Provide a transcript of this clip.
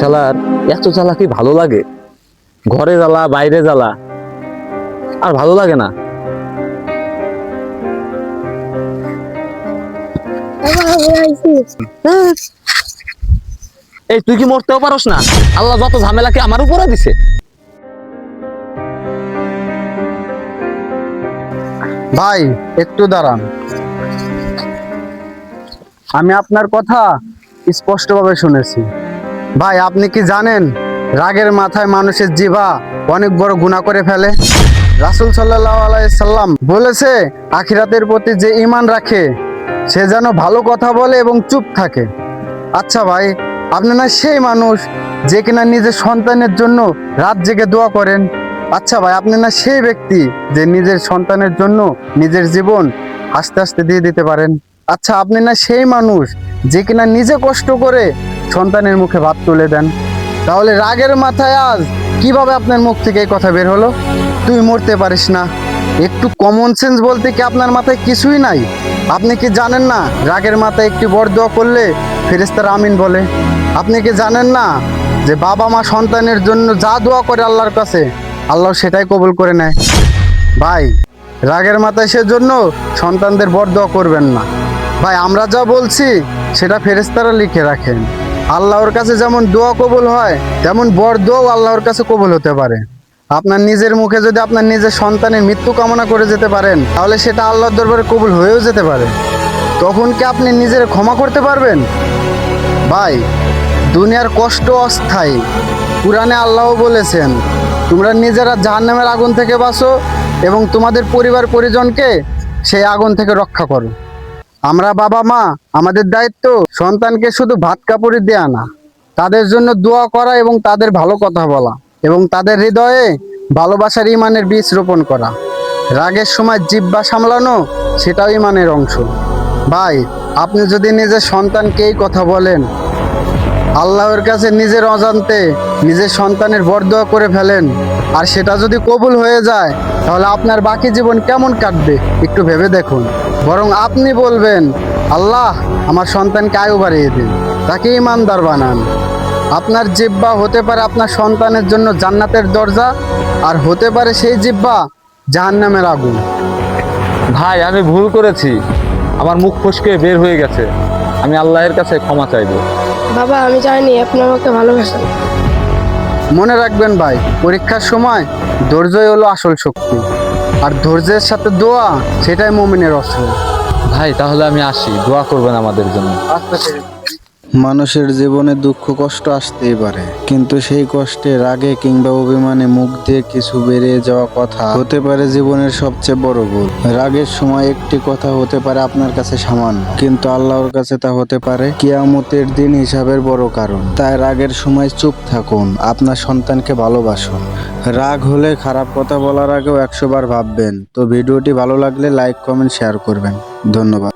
শালার এত জ্বালা কি ভালো লাগে? ঘরে জ্বালা, বাইরে জ্বালা, আর ভালো লাগে না? এই, তুই কি মরতেও পারস না? আল্লাহ যত ঝামেলা কি আমার উপরে দিছে? ভাই, একটু দাঁড়ান। আমি আপনার কথা স্পষ্টভাবে শুনেছি। ভাই, আপনি কি জানেন রাগের মাথায় মানুষের জিভা অনেক বড় গুণা করে ফেলে? রাসুল সাল্লাহ আলাইসাল্লাম বলেছে, আখিরাতের প্রতি যে ইমান রাখে, সে যেন ভালো কথা বলে এবং চুপ থাকে। আচ্ছা ভাই, আপনি না সেই মানুষ যে কিনা নিজের সন্তানের জন্য রাত জেগে দোয়া করেন? আচ্ছা ভাই, আপনি না সেই ব্যক্তি যে নিজের সন্তানের জন্য নিজের জীবন আস্তে আস্তে দিয়ে দিতে পারেন? আচ্ছা আপনি না সেই মানুষ যে কিনা নিজে কষ্ট করে সন্তানের মুখে ভাত তুলে দেন। তাহলে রাগের মাথায় আজ কীভাবে আপনার মুখ থেকে এই কথা বের হলো? তুই মরতে পারিস না। একটু কমন সেন্স বলতে কি আপনার মাথায় কিছুই নাই? আপনি কি জানেন না রাগের মাথায় একটি বরদোয়া করলে ফেরেস্তার আমিন বলে? আপনি কি জানেন না যে বাবা মা সন্তানের জন্য যা দোয়া করে আল্লাহর কাছে, আল্লাহ সেটাই কবুল করে নেয়? ভাই, রাগের মাথায় সেজন্য সন্তানদের বড় দোয়া করবেন না। ভাই, আমরা যা বলছি, সেটা ফেরেস্তারা লিখে রাখেন। আল্লাহর কাছে যেমন দোয়া কবুল হয়, তেমন বড় দোয়াও আল্লাহর কাছে কবুল হতে পারে। আপনার নিজের মুখে যদি আপনার নিজের সন্তানের মৃত্যু কামনা করে যেতে পারেন, তাহলে সেটা আল্লাহর দরবারে কবুল হয়েও যেতে পারে। তখন কি আপনি নিজের ক্ষমা করতে পারবেন? ভাই, দুনিয়ার কষ্ট অস্থায়ী। পুরাণে আল্লাহ বলেছেন, তোমরা নিজেরা জাহান্নামের আগুন থেকে বাঁচো এবং তোমাদের পরিবার পরিজনকে সেই আগুন থেকে রক্ষা করো। আমরা বাবা মা, আমাদের দায়িত্ব, সন্তানকে শুধু ভাত কাপড়ই দেয়া না। তাদের জন্য দোয়া করা এবং তাদের ভালো কথা বলা এবং তাদের হৃদয়ে ভালোবাসার ইমানের বীজ রোপণ করা। রাগের সময় জিব্বা সামলানো, সেটাও ইমানের অংশ। ভাই, আপনি যদি নিজের সন্তানকেই কথা বলেন আল্লাহর কাছে নিজের অজান্তে নিজের সন্তানের বরদোয়া করে ফেলেন। আর সেটা যদি কবুল হয়ে যায়, তাহলে আপনার বাকি জীবন কেমন কাটবে? একটু ভেবে দেখুন। বরং আপনি বলবেন, আল্লাহ আমার সন্তানকে আয়ু বাড়িয়ে দিন, তাকে ইমানদার বানান। আপনার জিব্বা হতে পারে আপনার সন্তানের জন্য জান্নাতের দরজা, আর হতে পারে সেই জিব্বা জাহান্নামের আগুন। ভাই, আমি ভুল করেছি। আমার মুখ ফসকে বের হয়ে গেছে। আমি আল্লাহর কাছে ক্ষমা চাইব। বাবা আমি জানি আপনি আমাকে ভালোবাসেন। মনে রাখবেন ভাই পরীক্ষার সময় ধৈর্যই হলো আসল শক্তি। আর ধৈর্যের সাথে দোয়া সেটাই মমিনের অস্ত্র। ভাই তাহলে আমি আসি। দোয়া করবেন আমাদের জন্য। মানুষের জীবনে দুঃখ, কষ্ট আসতেই পারে। কিন্তু সেই কষ্টে রাগে কিংবা অভিমানে মুখ দিয়ে কিছু বেরিয়ে যাওয়া কথা হতে পারে জীবনের সবচেয়ে বড় ভুল। রাগের সময় একটি কথা হতে পারে আপনার কাছে সামান্য, কিন্তু আল্লাহর কাছে তা হতে পারে কিয়ামতের দিন হিসাবের বড় কারণ। তাই রাগের সময় চুপ থাকুন, আপনার সন্তানকে ভালোবাসুন। রাগ হলে খারাপ কথা বলার আগেও একশো বার ভাববেন। তো ভিডিওটি ভালো লাগলে লাইক, কমেন্ট, শেয়ার করবেন। ধন্যবাদ।